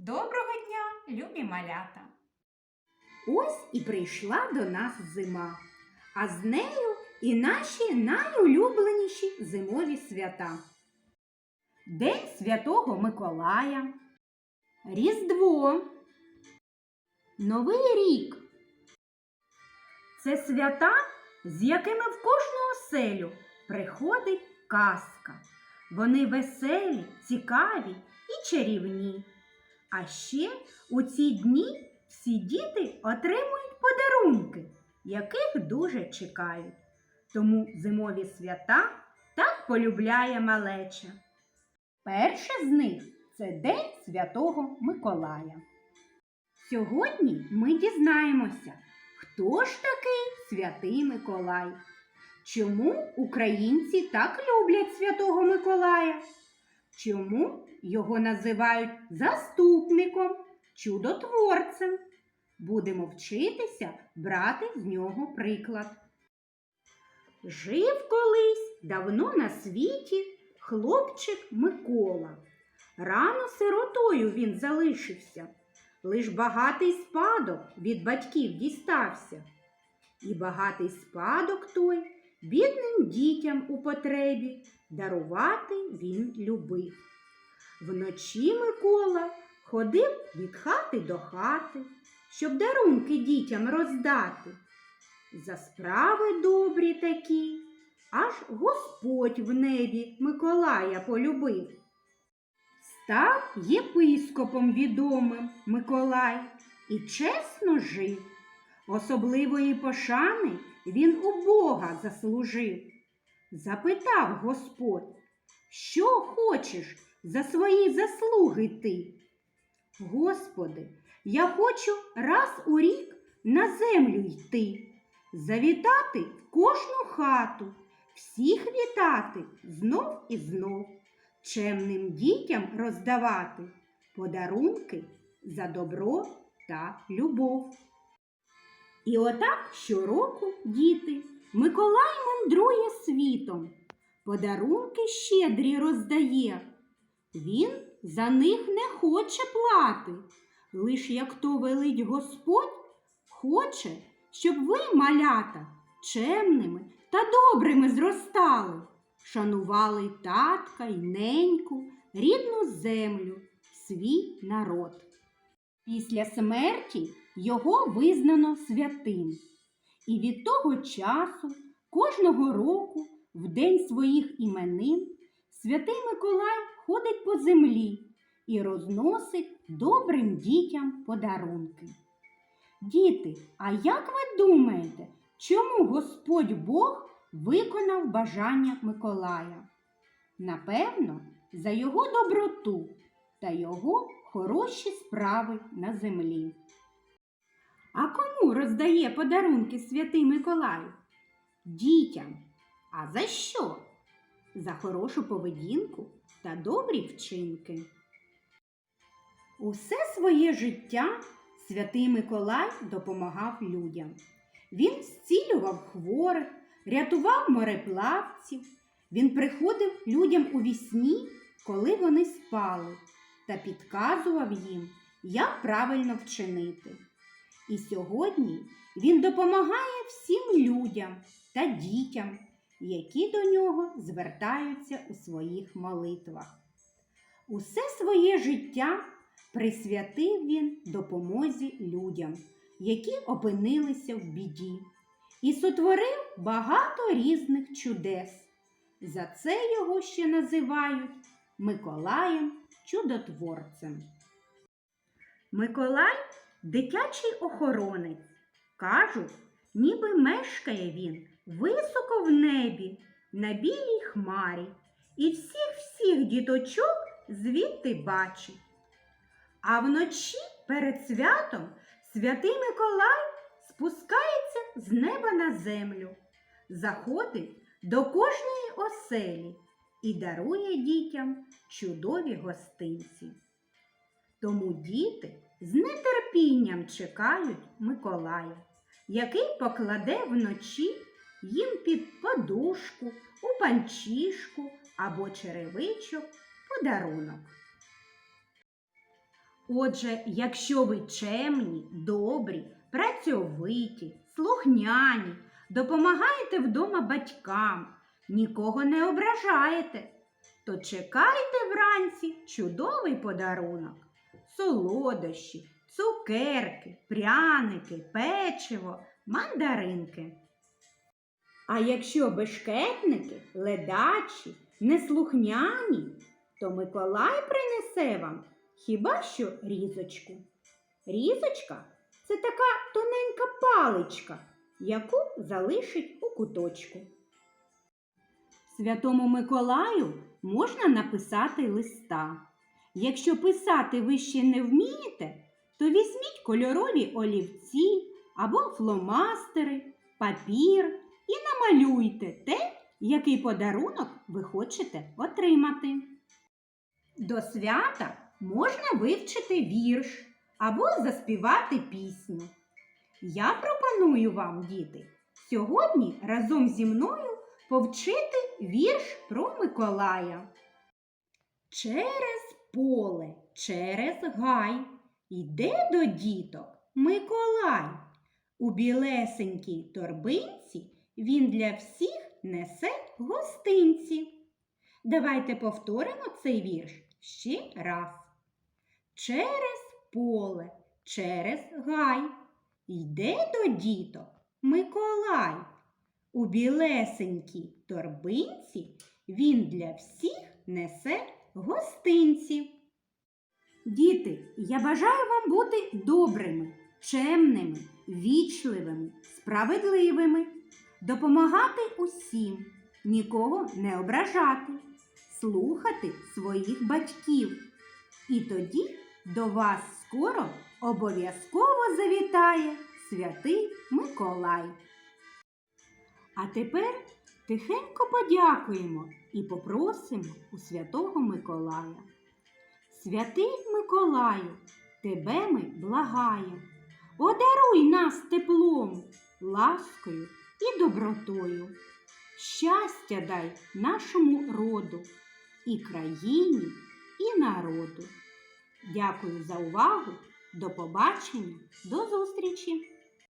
Доброго дня, любі малята! Ось і прийшла до нас зима, а з нею і наші найулюбленіші зимові свята. День Святого Миколая, Різдво, Новий рік. Це свята, з якими в кожну оселю приходить казка. Вони веселі, цікаві і чарівні. А ще у ці дні всі діти отримують подарунки, яких дуже чекають. Тому зимові свята так полюбляє малеча. Перше з них це День Святого Миколая. Сьогодні ми дізнаємося, хто ж такий святий Миколай. Чому українці так люблять Святого Миколая? Чому його називають заступником, чудотворцем? Будемо вчитися брати з нього приклад. Жив колись давно на світі хлопчик Микола. Рано сиротою він залишився, лиш багатий спадок від батьків дістався. І багатий спадок той бідним дітям у потребі дарувати він любив. Вночі Микола ходив від хати до хати, щоб дарунки дітям роздати. За справи добрі такі, аж Господь в небі Миколая полюбив. Став єпископом відомим Миколай і чесно жив. Особливої пошани він у Бога заслужив. Запитав Господь, що хочеш за свої заслуги ти? Господи, я хочу раз у рік на землю йти, завітати в кожну хату, всіх вітати знов і знов, чемним дітям роздавати подарунки за добро та любов. І отак щороку діти Миколай мандрує світом, подарунки щедрі роздає. Він за них не хоче плати, лиш як то велить Господь, хоче, щоб ви, малята, чемними та добрими зростали, шанували татка й неньку, рідну землю, свій народ. Після смерті його визнано святим. І від того часу, кожного року, в день своїх іменин, святий Миколай ходить по землі і розносить добрим дітям подарунки. Діти, а як ви думаєте, чому Господь Бог виконав бажання Миколая? Напевно, за його доброту та його хороші справи на землі. Роздає подарунки святий Миколай? Дітям. А за що? За хорошу поведінку та добрі вчинки. Усе своє життя святий Миколай допомагав людям. Він зцілював хворих, рятував мореплавців. Він приходив людям у вісні, коли вони спали, та підказував їм, як правильно вчинити. І сьогодні він допомагає всім людям та дітям, які до нього звертаються у своїх молитвах. Усе своє життя присвятив він допомозі людям, які опинилися в біді, і сотворив багато різних чудес. За це його ще називають Миколаєм Чудотворцем. Миколай дитячий охоронець. Кажуть, ніби мешкає він високо в небі, на білій хмарі, і всіх всіх діточок звідти бачить. А вночі перед святом святий Миколай спускається з неба на землю, заходить до кожної оселі і дарує дітям чудові гостинці. Тому діти з нетерпінням чекають Миколая, який покладе вночі їм під подушку, у панчішку або черевичок подарунок. Отже, якщо ви чемні, добрі, працьовиті, слухняні, допомагаєте вдома батькам, нікого не ображаєте, то чекайте вранці чудовий подарунок. Солодощі, цукерки, пряники, печиво, мандаринки. А якщо бешкетники, ледачі, неслухняні, то Миколай принесе вам хіба що різочку. Різочка це така тоненька паличка, яку залишить у куточку. Святому Миколаю можна написати листа. Якщо писати ви ще не вмієте, то візьміть кольорові олівці або фломастери, папір і намалюйте те, який подарунок ви хочете отримати. До свята можна вивчити вірш або заспівати пісню. Я пропоную вам, діти, сьогодні разом зі мною повчити вірш про Миколая. Через поле, через гай йде до діток Миколай. У білесенькій торбинці він для всіх несе гостинці. Давайте повторимо цей вірш ще раз. Через поле, через гай йде до діток Миколай. У білесенькій торбинці він для всіх несе гостинці. Діти, я бажаю вам бути добрими, чемними, вічливими, справедливими, допомагати усім, нікого не ображати, слухати своїх батьків. І тоді до вас скоро обов'язково завітає святий Миколай. А тепер тихенько подякуємо і попросимо у святого Миколая. Святий Миколаю, тебе ми благаємо, одаруй нас теплом, ласкою і добротою. Щастя дай нашому роду, і країні, і народу. Дякую за увагу. До побачення, до зустрічі!